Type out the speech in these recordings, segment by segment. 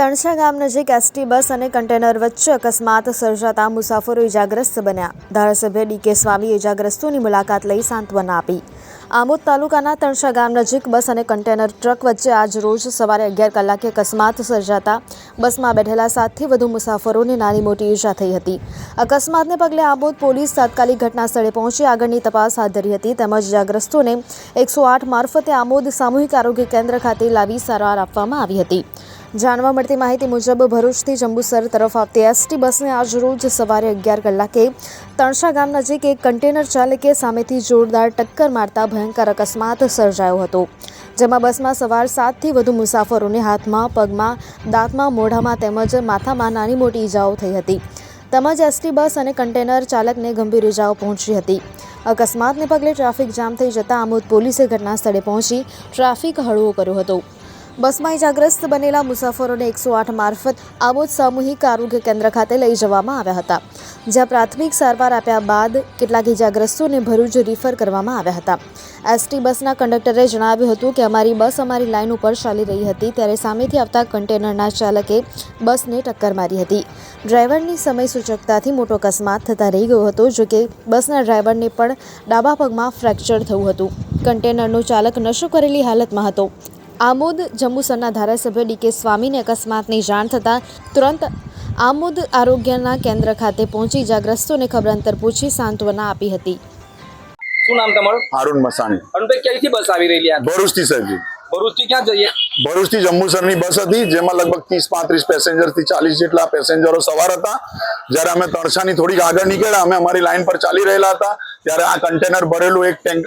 તણછા ગામ નજીક ST bus અને કન્ટેનર વચ્ચે અકસ્માત સર્જાતા મુસાફરો ઇજાગ્રસ્ત બન્યા. ધારાસભ્ય ડીકે સ્વામીએ ઇજાગ્રસ્તોની મુલાકાત લઈ સાંત્વના આપી. આમોદ તાલુકાના તણછા ગામ નજીક બસ અને કન્ટેનર ટ્રક વચ્ચે આજ રોજ સવારે અગિયાર કલાકે અકસ્માત સર્જાતા બસમાં બેઠેલા સાતથી વધુ મુસાફરોને નાની મોટી ઈજા થઈ હતી. અકસ્માતને પગલે આમોદ પોલીસ તાત્કાલિક ઘટના સ્થળે પહોંચી આગળની તપાસ હાથ ધરી હતી તેમજ ઇજાગ્રસ્તોને એકસો આઠ મારફતે આમોદ સામૂહિક આરોગ્ય કેન્દ્ર ખાતે લાવી સારવાર આપવામાં આવી હતી. જાણવા મળતી માહિતી મુજબ ભરૂચથી જંબુસર તરફ આવતી એસટી બસને આજ રોજ સવારે અગિયાર કલાકે તણસા ગામ નજીક એક કન્ટેનર ચાલકે સામેથી જોરદાર ટક્કર મારતા ભયંકર અકસ્માત સર્જાયો હતો, જેમાં બસમાં સવાર સાતથી વધુ મુસાફરોને હાથમાં, પગમાં, દાંતમાં, મોઢામાં તેમજ માથામાં નાની મોટી ઈજાઓ થઈ હતી. તેમજ એસટી બસ અને કન્ટેનર ચાલકને ગંભીર ઈજાઓ પહોંચી હતી. અકસ્માતને પગલે ટ્રાફિક જામ થઈ જતાં આમોદ પોલીસે ઘટના સ્થળે પહોંચી ટ્રાફિક હળવો કર્યો હતો. બસમાં ઇજાગ્રસ્ત બનેલા મુસાફરોને એકસો આઠ મારફત આબોજ સામૂહિક આરોગ્ય કેન્દ્ર ખાતે લઈ જવામાં આવ્યા હતા, જ્યાં પ્રાથમિક સારવાર આપ્યા બાદ કેટલાક ઇજાગ્રસ્તોને ભરૂચ રિફર કરવામાં આવ્યા હતા. એસટી બસના કંડક્ટરે જણાવ્યું હતું કે, અમારી બસ અમારી લાઇન ઉપર ચાલી રહી હતી, ત્યારે સામેથી આવતા કન્ટેનરના ચાલકે બસને ટક્કર મારી હતી. ડ્રાઈવરની સમય સૂચકતાથી મોટો અકસ્માત થતાં રહી ગયો હતો જોકે બસના ડ્રાઈવરને પણ ડાબા પગમાં ફ્રેક્ચર થયું હતું. કન્ટેનરનો ચાલક નશો કરેલી હાલતમાં હતો. આમોદ જંબુસરના ધારાસભ્ય ડીકે સ્વામીને અકસ્માતની જાણ થતાં તુરંત આમોદ આરોગ્યના કેન્દ્ર ખાતે પહોંચી ઇજાગ્રસ્તોને ખબર અંતર પૂછી સાંત્વના આપી હતી. શું નામ તમારું? હારુન મસાણી. અરુણભાઈ ક્યાંથી બસ આવી રહી ભરૂચથી સરજી ભરૂચથી ક્યાં જઈએ? ભરૂચથી જંબુસરની બસ હતી જેમાં લગભગ ત્રીસ પાંત્રીસ પેસેન્જરથી ચાલીસ જેટલા પેસેન્જરો સવાર હતા. જ્યારે અમે તણસાની થોડીક આગળ નીકળ્યા અમે અમારી લાઈન પર ચાલી રહેલા હતા. ત્યારે આ કન્ટેનર ભરેલું એક ટેન્ક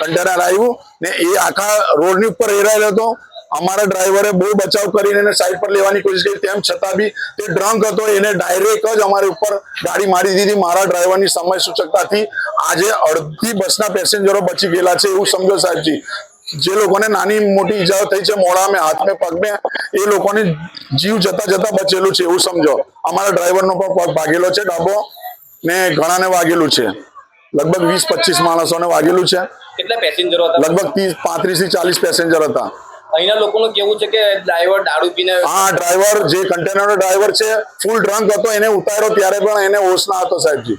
કન્ટેનર આવ્યું ને એ આખા રોડની ઉપર હેરાયેલો હતો. અમારા ડ્રાઈવરે બહુ બચાવ કરીને એને સાઈડ પર લેવાની કોશિશ કરી. તેમ છતાં બી તે ડ્રંક હતો, એને ડાયરેક્ટ જ અમારી ઉપર ગાડી મારી દીધી મારા ડ્રાઈવરની સમય સૂચકતાથી આજે અડધી બસના પેસેન્જરો બચી ગયેલા છે એવું સમજો સાહેબજી. જે લોકોને નાની મોટી ઈજાઓ થઈ છે મોડામાં હાથમાં પગમાં એ લોકોને જીવ જતા જતા બચેલું છે એવું સમજો. અમારા ડ્રાઈવરનો પણ પગ ભાગેલો છે, ડાબો ને ઘણાને વાગેલું છે. લગભગ વીસ પચીસ માણસોને વાગેલું છે. કેટલા પેસેન્જરો હતા? લગભગ ત્રીસ પાંત્રીસથી ચાલીસ પેસેન્જર હતા. અહીંના લોકોનું કેવું છે કે ડ્રાઈવર દારૂ પીને હા ડ્રાઈવર જે કન્ટેનરનો ડ્રાઈવર છે ફૂલ ડ્રંક હતો એને ઉતાર્યો ત્યારે પણ એને હોશ ના હતો સાહેબજી.